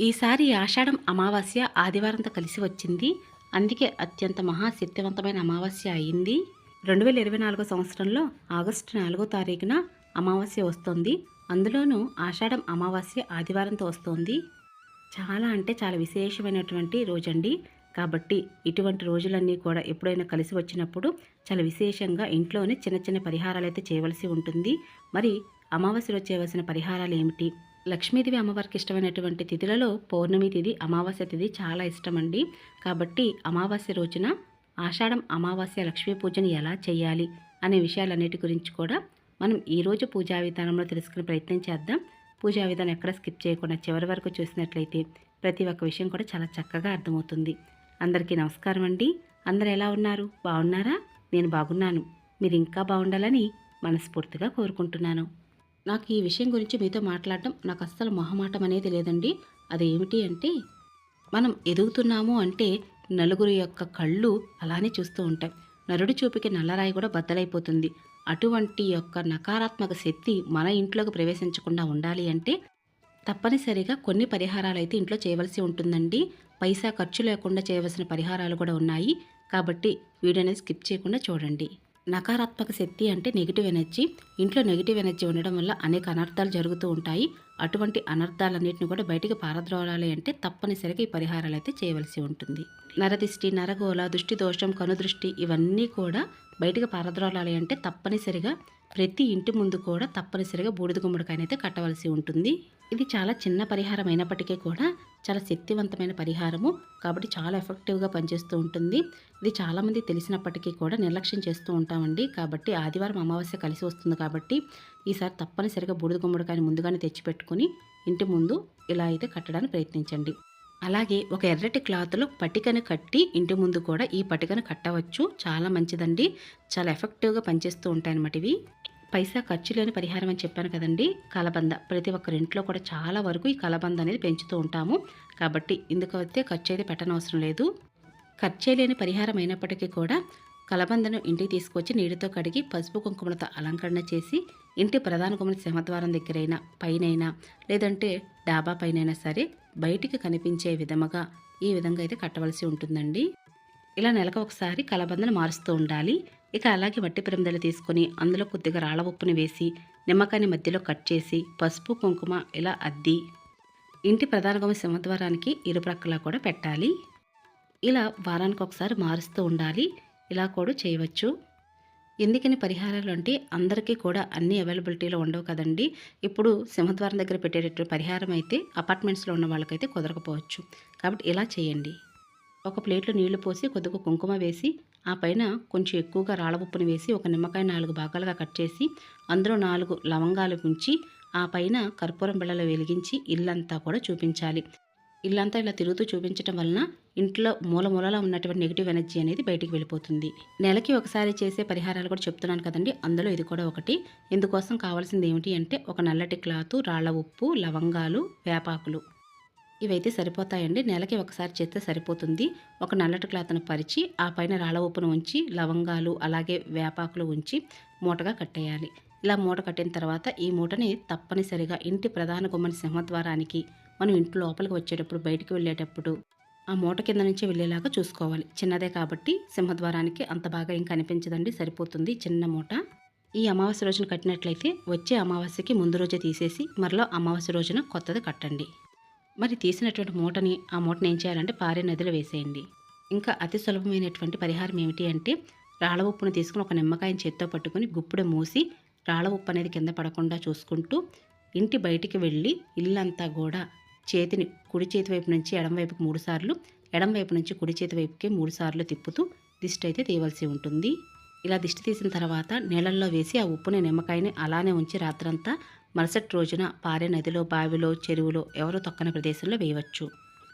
ఈసారి ఆషాఢం అమావాస్య ఆదివారంతో కలిసి వచ్చింది. అందుకే అత్యంత మహాశక్తివంతమైన అమావాస్య అయింది. రెండు వేల ఇరవై నాలుగో సంవత్సరంలో ఆగస్టు నాలుగో తారీఖున అమావాస్య వస్తుంది. అందులోనూ ఆషాఢం అమావాస్య ఆదివారంతో వస్తుంది. చాలా అంటే చాలా విశేషమైనటువంటి రోజండి. కాబట్టి ఇటువంటి రోజులన్నీ కూడా ఎప్పుడైనా కలిసి వచ్చినప్పుడు చాలా విశేషంగా ఇంట్లోనే చిన్న చిన్న పరిహారాలు అయితే చేయవలసి ఉంటుంది. మరి అమావాస్యలో చేయవలసిన పరిహారాలు ఏమిటి? లక్ష్మీదేవి అమ్మవారికి ఇష్టమైనటువంటి తిథులలో పౌర్ణమి తిథి అమావాస్య తిథి చాలా ఇష్టమండి. కాబట్టి అమావాస్య రోజున ఆషాఢం అమావాస్య లక్ష్మీ పూజను ఎలా చేయాలి అనే విషయాలన్నిటి గురించి కూడా మనం ఈరోజు పూజా విధానంలో తెలుసుకునే ప్రయత్నం చేద్దాం. పూజా విధానం ఎక్కడ స్కిప్ చేయకుండా చివరి వరకు చూసినట్లయితే ప్రతి ఒక్క విషయం కూడా చాలా చక్కగా అర్థమవుతుంది. అందరికీ నమస్కారం అండి. అందరు ఎలా ఉన్నారు? బాగున్నారా? నేను బాగున్నాను. మీరు ఇంకా బాగుండాలని మనస్ఫూర్తిగా కోరుకుంటున్నాను. నాకు ఈ విషయం గురించి మీతో మాట్లాడటం నాకు అస్సలు మొహమాటం అనేది లేదండి. అది ఏమిటి అంటే మనం ఎదుగుతున్నాము అంటే నలుగురు యొక్క కళ్ళు అలానే చూస్తూ ఉంటాయి నరుడి చూపుకి నల్లరాయి కూడా బద్దలైపోతుంది. అటువంటి యొక్క నకారాత్మక శక్తి మన ఇంట్లోకి ప్రవేశించకుండా ఉండాలి అంటే తప్పనిసరిగా కొన్ని పరిహారాలు అయితే ఇంట్లో చేయవలసి ఉంటుందండి. పైసా ఖర్చు లేకుండా చేయవలసిన పరిహారాలు కూడా ఉన్నాయి. కాబట్టి వీడియోని స్కిప్ చేయకుండా చూడండి. నకారాత్మక శక్తి అంటే నెగిటివ్ ఎనర్జీ ఇంట్లో నెగిటివ్ ఎనర్జీ ఉండడం వల్ల అనేక అనర్థాలు జరుగుతూ ఉంటాయి. అటువంటి అనర్థాలన్నింటిని కూడా బయటికి పారద్రోలాలి అంటే తప్పనిసరిగా ఈ పరిహారాలు అయితే చేయవలసి ఉంటుంది. నరదిష్టి నరగోళ దృష్టి దోషం కనుదృష్టి ఇవన్నీ కూడా బయటికి పారద్రోలాలి అంటే తప్పనిసరిగా ప్రతి ఇంటి ముందు కూడా తప్పనిసరిగా బూడిద గుమ్మడికాయనైతే కట్టవలసి ఉంటుంది. ఇది చాలా చిన్న పరిహారం అయినప్పటికీ కూడా చాలా శక్తివంతమైన పరిహారము కాబట్టి చాలా ఎఫెక్టివ్గా పనిచేస్తూ ఉంటుంది. ఇది చాలామంది తెలిసినప్పటికీ కూడా నిర్లక్ష్యం చేస్తూ ఉంటామండి. కాబట్టి ఆదివారం అమావాస్య కలిసి వస్తుంది కాబట్టి ఈసారి తప్పనిసరిగా బూడిద గుమ్మడికాయని ముందుగానే తెచ్చిపెట్టుకుని ఇంటి ముందు ఇలా అయితే కట్టడానికి ప్రయత్నించండి. అలాగే ఒక ఎర్రటి క్లాత్లో పటికను కట్టి ఇంటి ముందు కూడా ఈ పటికను కట్టవచ్చు. చాలా మంచిదండి. చాలా ఎఫెక్టివ్గా పనిచేస్తూ ఉంటాయన్నమాట ఇవి. పైసా ఖర్చు లేని పరిహారం అని చెప్పాను కదండి కలబంద. ప్రతి ఒక్కరి ఇంట్లో కూడా చాలా వరకు ఈ కలబంద అనేది పెంచుతూ ఉంటాము. కాబట్టి ఇందుకు అయితే ఖర్చు అయితే పెట్టనవసరం లేదు. ఖర్చే లేని పరిహారం అయినప్పటికీ కూడా కలబందను ఇంటికి తీసుకొచ్చి నీటితో కడిగి పసుపు కుంకుమలతో అలంకరణ చేసి ఇంటి ప్రధాన గుమ్మడి సింహద్వారం దగ్గరైనా పైనైనా లేదంటే డాబా పైనైనా సరే బయటికి కనిపించే విధముగా ఈ విధంగా అయితే కట్టవలసి ఉంటుందండి. ఇలా నెలకు ఒకసారి కలబందను మారుస్తూ ఉండాలి. ఇక అలాగే మట్టి పిరమిదలు తీసుకొని అందులో కొద్దిగా రాళ్ళ ఉప్పుని వేసి నిమ్మకాయని మధ్యలో కట్ చేసి పసుపు కుంకుమ ఇలా అద్ది. ఇంటి ప్రధాన గుమ్మ సింహద్వారానికి ఇరుప్రక్కలా కూడా పెట్టాలి. ఇలా వారానికి ఒకసారి మారుస్తూ ఉండాలి. ఇలా కూడా చేయవచ్చు. ఎందుకని పరిహారాలు అంటే అందరికీ కూడా అన్ని అవైలబిలిటీలో ఉండవు కదండి. ఇప్పుడు సింహద్వారం దగ్గర పెట్టేటట్టు పరిహారం అయితే అపార్ట్మెంట్స్లో ఉన్న వాళ్ళకైతే కుదరకపోవచ్చు. కాబట్టి ఇలా చేయండి. ఒక ప్లేట్లో నీళ్ళు పోసి కొద్దిగా కుంకుమ వేసి ఆ పైన కొంచెం ఎక్కువగా రాళ్ళ ఉప్పుని వేసి ఒక నిమ్మకాయ నాలుగు భాగాలుగా కట్ చేసి అందులో నాలుగు లవంగాలు ఉంచి ఆ పైన కర్పూరం బిళ్ళలు వెలిగించి ఇల్లంతా కూడా చూపించాలి. ఇల్లంతా ఇలా తిరుగుతూ చూపించడం వలన ఇంట్లో మూల మూలలో ఉన్నటువంటి నెగిటివ్ ఎనర్జీ అనేది బయటికి వెళ్ళిపోతుంది. నెలకి ఒకసారి చేసే పరిహారాలు కూడా చెప్తున్నాను కదండి. అందులో ఇది కూడా ఒకటి. ఇందుకోసం కావాల్సింది ఏమిటి అంటే ఒక నల్లటి క్లాతు రాళ్ళ ఉప్పు లవంగాలు వేపాకులు. ఇవైతే సరిపోతాయండి. నెలకి ఒకసారి చేస్తే సరిపోతుంది. ఒక నల్లటి క్లాత్ను పరిచి ఆ పైన రాళ్ళ ఉప్పును ఉంచి లవంగాలు అలాగే వేపాకులు ఉంచి మూటగా కట్టేయాలి. ఇలా మూట కట్టిన తర్వాత ఈ మూటని తప్పనిసరిగా ఇంటి ప్రధాన గుమ్మని సింహద్వారానికి మనం ఇంటి లోపలికి వచ్చేటప్పుడు బయటికి వెళ్ళేటప్పుడు ఆ మూట కింద నుంచి వెళ్ళేలాగా చూసుకోవాలి. చిన్నదే కాబట్టి సింహద్వారానికి అంత బాగా ఏం కనిపించదండి. సరిపోతుంది. చిన్న మూట. ఈ అమావాస్య రోజున కట్టినట్లయితే వచ్చే అమావాస్యకి ముందు రోజే తీసేసి మరలో అమావాస్య రోజున కొత్తది కట్టండి. మరి తీసినటువంటి మూటని ఆ మూటని ఏం చేయాలంటే పారే నదిలో వేసేయండి. ఇంకా అతి సులభమైనటువంటి పరిహారం ఏమిటి అంటే రాళ్ళ ఉప్పును తీసుకుని ఒక నిమ్మకాయని చేత్తో పట్టుకుని గుప్పుడు మూసి రాళ్ళ ఉప్పు అనేది కింద పడకుండా చూసుకుంటూ ఇంటి బయటికి వెళ్ళి ఇల్లంతా కూడా చేతిని కుడి చేతి వైపు నుంచి ఎడం వైపుకి మూడు సార్లు ఎడం వైపు నుంచి కుడి చేతి వైపుకి మూడు సార్లు తిప్పుతూ దిష్టి అయితే తీయవలసి ఉంటుంది. ఇలా దిష్టి తీసిన తర్వాత నీళ్ళల్లో వేసి ఆ ఉప్పుని నిమ్మకాయని అలానే ఉంచి రాత్రంతా మరుసటి రోజున పారే నదిలో బావిలో చెరువులో ఎవరు తొక్కని ప్రదేశంలో వేయవచ్చు.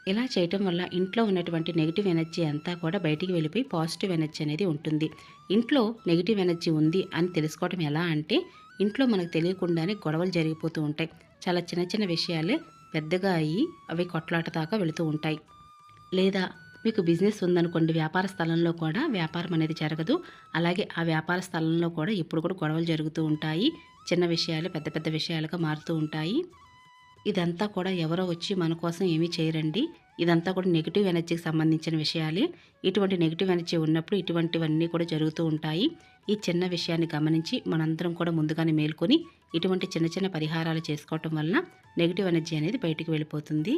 ఇలా చేయటం వల్ల ఇంట్లో ఉన్నటువంటి నెగిటివ్ ఎనర్జీ అంతా కూడా బయటికి వెళ్ళిపోయి పాజిటివ్ ఎనర్జీ అనేది ఉంటుంది. ఇంట్లో నెగిటివ్ ఎనర్జీ ఉంది అని తెలుసుకోవడం ఎలా అంటే ఇంట్లో మనకు తెలియకుండానే గొడవలు జరిగిపోతూ ఉంటాయి. చాలా చిన్న చిన్న విషయాలే పెద్దగా అయ్యి అవి కొట్లాట దాకా వెళుతూ ఉంటాయి. లేదా మీకు బిజినెస్ ఉందనుకోండి వ్యాపార స్థలంలో కూడా వ్యాపారం అనేది జరగదు. అలాగే ఆ వ్యాపార స్థలంలో కూడా ఇప్పుడు కూడా గొడవలు జరుగుతూ ఉంటాయి. చిన్న విషయాలు పెద్ద పెద్ద విషయాలుగా మారుతూ ఉంటాయి. ఇదంతా కూడా ఎవరో వచ్చి మన కోసం ఏమీ చేయరండి. ఇదంతా కూడా నెగిటివ్ ఎనర్జీకి సంబంధించిన విషయాలే. ఇటువంటి నెగిటివ్ ఎనర్జీ ఉన్నప్పుడు ఇటువంటివన్నీ కూడా జరుగుతూ ఉంటాయి. ఈ చిన్న విషయాన్ని గమనించి మనందరం కూడా ముందుగానే మేల్కొని ఇటువంటి చిన్న చిన్న పరిహారాలు చేసుకోవటం వలన నెగిటివ్ ఎనర్జీ అనేది బయటికి వెళ్ళిపోతుంది.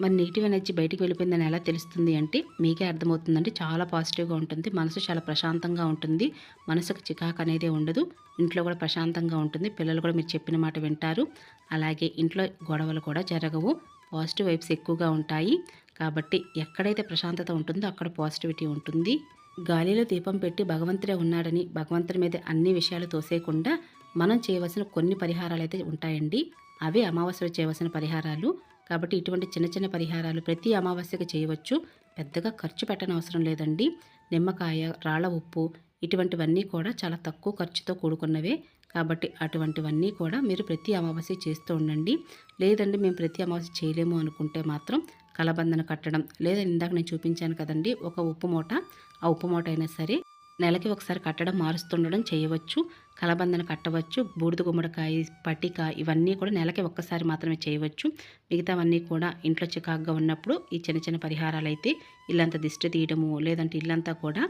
మరి నెగిటివ్ ఎనర్జీ బయటికి వెళ్ళిపోయిందని ఎలా తెలుస్తుంది అంటే మీకే అర్థమవుతుందండి. చాలా పాజిటివ్గా ఉంటుంది. మనసు చాలా ప్రశాంతంగా ఉంటుంది. మనసుకు చికాకు అనేది ఉండదు. ఇంట్లో కూడా ప్రశాంతంగా ఉంటుంది. పిల్లలు కూడా మీరు చెప్పిన మాట వింటారు. అలాగే ఇంట్లో గొడవలు కూడా జరగవు. పాజిటివ్ వైబ్స్ ఎక్కువగా ఉంటాయి. కాబట్టి ఎక్కడైతే ప్రశాంతత ఉంటుందో అక్కడ పాజిటివిటీ ఉంటుంది. గాలిలో దీపం పెట్టి భగవంతుడే ఉన్నాడని భగవంతుడి మీద అన్ని విషయాలు తోసేయకుండా మనం చేయవలసిన కొన్ని పరిహారాలు అయితే ఉంటాయండి. అవే అమావాస్యలో చేయవలసిన పరిహారాలు. కాబట్టి ఇటువంటి చిన్న చిన్న పరిహారాలు ప్రతి అమావాస్యకు చేయవచ్చు. పెద్దగా ఖర్చు పెట్టనవసరం అవసరం లేదండి. నిమ్మకాయ రాళ్ళ ఉప్పు ఇటువంటివన్నీ కూడా చాలా తక్కువ ఖర్చుతో కూడుకున్నవే. కాబట్టి అటువంటివన్నీ కూడా మీరు ప్రతి అమావాస్య చేస్తూ ఉండండి. లేదండి మేము ప్రతి అమావాస్య చేయలేము అనుకుంటే మాత్రం కలబందన కట్టడం లేదా ఇందాక నేను చూపించాను కదండి ఒక ఉప్పు మూట. ఆ ఉప్పు మూట అయినా సరే నెలకి ఒకసారి కట్టడం మారుస్తుండడం చేయవచ్చు. కలబందన కట్టవచ్చు బూడిద గుమ్మడికాయ పటిక ఇవన్నీ కూడా నెలకి ఒక్కసారి మాత్రమే చేయవచ్చు. మిగతావన్నీ కూడా ఇంట్లో చికాకుగా ఉన్నప్పుడు ఈ చిన్న చిన్న పరిహారాలు అయితే ఇల్లంతా దిష్టి తీయడము లేదంటే ఇల్లంతా కూడా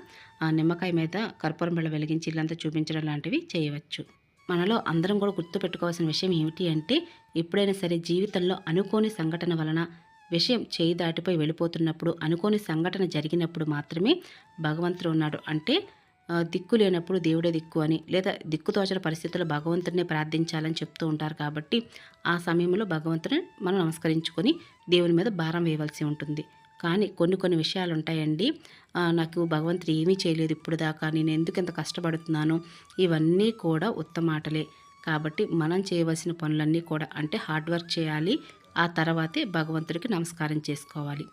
నిమ్మకాయ మీద కర్పూరం బిళ్ళ వెలిగించి ఇల్లంతా చూపించడం లాంటివి చేయవచ్చు. మనలో అందరం కూడా గుర్తుపెట్టుకోవాల్సిన విషయం ఏమిటి అంటే ఎప్పుడైనా సరే జీవితంలో అనుకోని సంఘటన వలన విషయం చేయి దాటిపోయి వెళ్ళిపోతున్నప్పుడు అనుకోని సంఘటన జరిగినప్పుడు మాత్రమే భగవంతుడు ఉన్నాడు. అంటే దిక్కు లేనప్పుడు దేవుడే దిక్కు అని లేదా దిక్కుతోచని పరిస్థితుల్లో భగవంతుడిని ప్రార్థించాలని చెప్తూ ఉంటారు కాబట్టి ఆ సమయంలో భగవంతుని మనం నమస్కరించుకొని దేవుని మీద భారం వేయవలసి ఉంటుంది. కానీ కొన్ని కొన్ని విషయాలు ఉంటాయండి. నాకు భగవంతుడు ఏమీ చేయలేదు ఇప్పుడు దాకా నేను ఎందుకు ఇంత కష్టపడుతున్నాను? ఇవన్నీ కూడా ఉత్తమాటలే కాబట్టి మనం చేయవలసిన పనులన్నీ కూడా అంటే హార్డ్ వర్క్ చేయాలి ఆ తర్వాతే భగవంతుడికి నమస్కారం చేసుకోవాలి.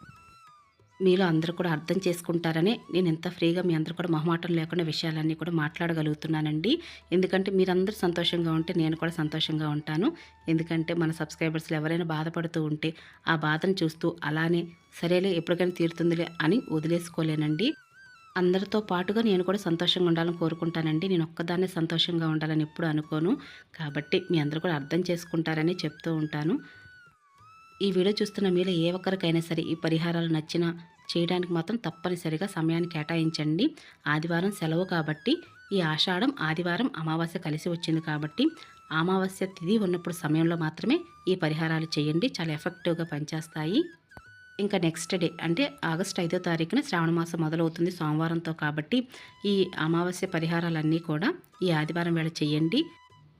మీలో అందరూ కూడా అర్థం చేసుకుంటారనే నేను ఎంత ఫ్రీగా మీ అందరూ కూడా మొహమాటం లేకుండా విషయాలన్నీ కూడా మాట్లాడగలుగుతున్నానండి. ఎందుకంటే మీరందరూ సంతోషంగా ఉంటే నేను కూడా సంతోషంగా ఉంటాను. ఎందుకంటే మన సబ్స్క్రైబర్స్లు ఎవరైనా బాధపడుతూ ఉంటే ఆ బాధను చూస్తూ అలానే సరేలే ఎప్పటికైనా తీరుతుందిలే అని వదిలేసుకోలేనండి. అందరితో పాటుగా నేను కూడా సంతోషంగా ఉండాలని కోరుకుంటానండి. నేను ఒక్కదాన్నే సంతోషంగా ఉండాలని ఎప్పుడు అనుకోను. కాబట్టి మీ అందరూ కూడా అర్థం చేసుకుంటారని చెప్తూ ఉంటాను. ఈ వీడియో చూస్తున్న మీలో ఏ ఒక్కరికైనా సరే ఈ పరిహారాలు నచ్చినా చేయడానికి మాత్రం తప్పనిసరిగా సమయాన్ని కేటాయించండి. ఆదివారం సెలవు కాబట్టి ఈ ఆషాఢం ఆదివారం అమావాస్య కలిసి వచ్చింది కాబట్టి అమావాస్య తిథి ఉన్నప్పుడు సమయంలో మాత్రమే ఈ పరిహారాలు చేయండి. చాలా ఎఫెక్టివ్గా పనిచేస్తాయి. ఇంకా నెక్స్ట్ డే అంటే ఆగస్ట్ ఐదో తారీఖున శ్రావణ మాసం మొదలవుతుంది సోమవారంతో కాబట్టి ఈ అమావాస్య పరిహారాలన్నీ కూడా ఈ ఆదివారం వేళ చేయండి.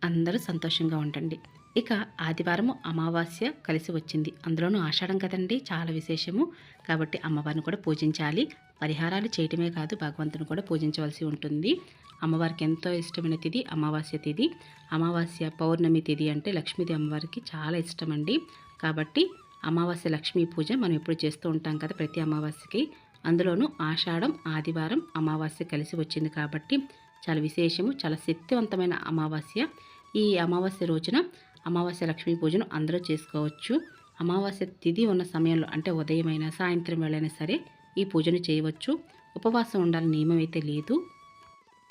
అందరూ సంతోషంగా ఉండండి. ఇక ఆదివారము అమావాస్య కలిసి వచ్చింది. అందులోనూ ఆషాఢం కదండి చాలా విశేషము. కాబట్టి అమ్మవారిని కూడా పూజించాలి. పరిహారాలు చేయటమే కాదు భగవంతుని కూడా పూజించవలసి ఉంటుంది. అమ్మవారికి ఎంతో ఇష్టమైన తిథి అమావాస్య తిథి అమావాస్య పౌర్ణమి తిథి అంటే లక్ష్మీదేవి అమ్మవారికి చాలా ఇష్టం అండి కాబట్టి అమావాస్య లక్ష్మీ పూజ మనం ఎప్పుడు చేస్తూ ఉంటాం కదా ప్రతి అమావాస్యకి. అందులోనూ ఆషాఢం ఆదివారం అమావాస్య కలిసి వచ్చింది కాబట్టి చాలా విశేషము చాలా శక్తివంతమైన అమావాస్య. ఈ అమావాస్య రోజున అమావాస్య లక్ష్మీ పూజను అందరూ చేసుకోవచ్చు. అమావాస్య తిథి ఉన్న సమయంలో అంటే ఉదయమైనా సాయంత్రం వేళైనా సరే ఈ పూజను చేయవచ్చు. ఉపవాసం ఉండాలని నియమం అయితే లేదు.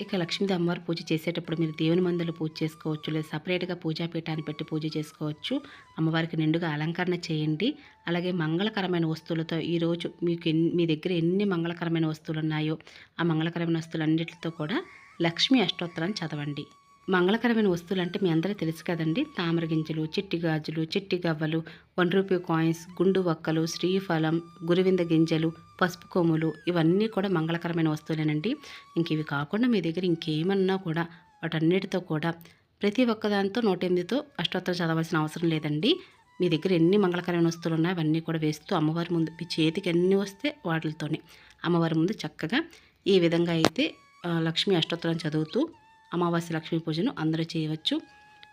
ఇక లక్ష్మీదేవి అమ్మవారు పూజ చేసేటప్పుడు మీరు దేవుని మందులు పూజ చేసుకోవచ్చు లేదా సపరేట్గా పూజాపీఠాన్ని పెట్టి పూజ చేసుకోవచ్చు. అమ్మవారికి నిండుగా అలంకరణ చేయండి. అలాగే మంగళకరమైన వస్తువులతో ఈరోజు మీకు మీ దగ్గర ఎన్ని మంగళకరమైన వస్తువులు ఉన్నాయో ఆ మంగళకరమైన వస్తువులన్నిటితో కూడా లక్ష్మీ అష్టోత్తరాన్ని చదవండి. మంగళకరమైన వస్తువులు అంటే మీ అందరూ తెలుసు కదండి. తామర గింజలు చిట్టి గాజులు చిట్టి గవ్వలు వన్ రూపీ కాయిన్స్ గుండు వక్కలు శ్రీఫలం గురువింద గింజలు పసుపు కొమ్ములు ఇవన్నీ కూడా మంగళకరమైన వస్తువులేనండి. ఇంక ఇవి కాకుండా మీ దగ్గర ఇంకేమన్నా కూడా వాటన్నిటితో కూడా ప్రతి ఒక్కదాంతో నూట ఎనిమిదితో అష్టోత్తరం చదవాల్సిన అవసరం లేదండి. మీ దగ్గర ఎన్ని మంగళకరమైన వస్తువులు ఉన్నాయో అవన్నీ కూడా వేస్తూ అమ్మవారి ముందు మీ చేతికి ఎన్ని వస్తే వాటితోనే. అమ్మవారి ముందు చక్కగా ఈ విధంగా అయితే లక్ష్మీ అష్టోత్తరం చదువుతూ అమావాస్య లక్ష్మీ పూజను అందరూ చేయవచ్చు.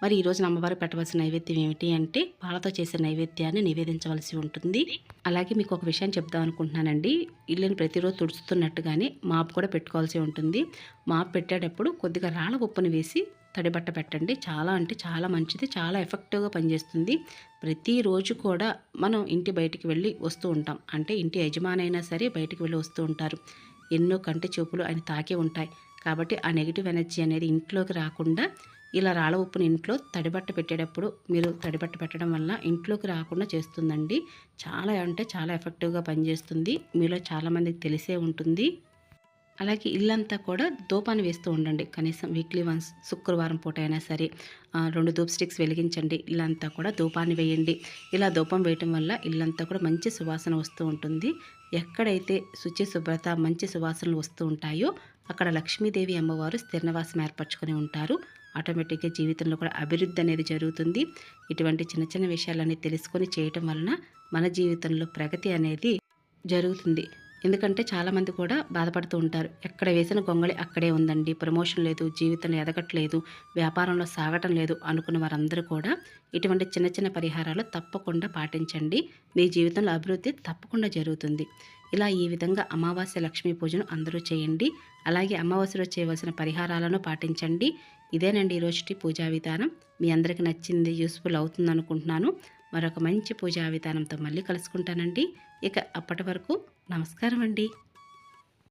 మరి ఈరోజు అమ్మవారు పెట్టవలసిన నైవేద్యం ఏమిటి అంటే పాలతో చేసే నైవేద్యాన్ని నివేదించవలసి ఉంటుంది. అలాగే మీకు ఒక విషయం చెప్దాం అనుకుంటున్నానండి. ఇల్లుని ప్రతిరోజు తుడుస్తున్నట్టుగానే మాపు కూడా పెట్టుకోవాల్సి ఉంటుంది. మాపు పెట్టేటప్పుడు కొద్దిగా రాళ్ళ ఉప్పుని వేసి తడిబట్ట పెట్టండి. చాలా అంటే చాలా మంచిది చాలా ఎఫెక్టివ్గా పనిచేస్తుంది. ప్రతిరోజు కూడా మనం ఇంటి బయటికి వెళ్ళి వస్తూ ఉంటాం. అంటే ఇంటి యజమానైనా సరే బయటికి వెళ్ళి వస్తూ ఉంటారు. ఎన్నో కంటి చూపులు ఆయన తాకి ఉంటాయి. కాబట్టి ఆ నెగిటివ్ ఎనర్జీ అనేది ఇంట్లోకి రాకుండా ఇలా రాళ్ళ ఉప్పుని ఇంట్లో తడిబట్ట పెట్టేటప్పుడు మీరు తడిబట్ట పెట్టడం వల్ల ఇంట్లోకి రాకుండా చేస్తుందండి. చాలా అంటే చాలా ఎఫెక్టివ్గా పనిచేస్తుంది. మీలో చాలామందికి తెలిసే ఉంటుంది. అలాగే ఇల్లంతా కూడా దూపాన్ని వేస్తూ ఉండండి. కనీసం వీక్లీ వన్స్ శుక్రవారం పూట అయినా సరే రెండు ధూప్ స్టిక్స్ వెలిగించండి. ఇల్లంతా కూడా ధూపాన్ని వేయండి. ఇలా ధూపం వేయటం వల్ల ఇల్లంతా కూడా మంచి సువాసన వస్తూ ఉంటుంది. ఎక్కడైతే శుచి శుభ్రత మంచి సువాసనలు వస్తూ ఉంటాయో అక్కడ లక్ష్మీదేవి అమ్మవారు స్థిరనివాసం ఏర్పరచుకొని ఉంటారు. ఆటోమేటిక్గా జీవితంలో కూడా అభివృద్ధి అనేది జరుగుతుంది. ఇటువంటి చిన్న చిన్న విషయాలన్నీ తెలుసుకొని చేయటం వలన మన జీవితంలో ప్రగతి అనేది జరుగుతుంది. ఎందుకంటే చాలామంది కూడా బాధపడుతూ ఉంటారు. ఎక్కడ వేసిన గొంగళి అక్కడే ఉందండి. ప్రమోషన్ లేదు జీవితంలో ఎదగట్లేదు వ్యాపారంలో సాగటం లేదు అనుకున్న వారందరూ కూడా ఇటువంటి చిన్న చిన్న పరిహారాలు తప్పకుండా పాటించండి. మీ జీవితంలో అభివృద్ధి తప్పకుండా జరుగుతుంది. ఇలా ఈ విధంగా అమావాస్య లక్ష్మీ పూజను అందరూ చేయండి. అలాగే అమావాస్యలో చేయవలసిన పరిహారాలను పాటించండి. ఇదేనండి ఈరోజుటి పూజా విధానం. మీ అందరికీ నచ్చింది యూస్ఫుల్ అవుతుంది అనుకుంటున్నాను మరొక మంచి పూజా విధానంతో మళ్ళీ కలుసుకుంటానండి. ఇక అప్పటి వరకు నమస్కారం అండి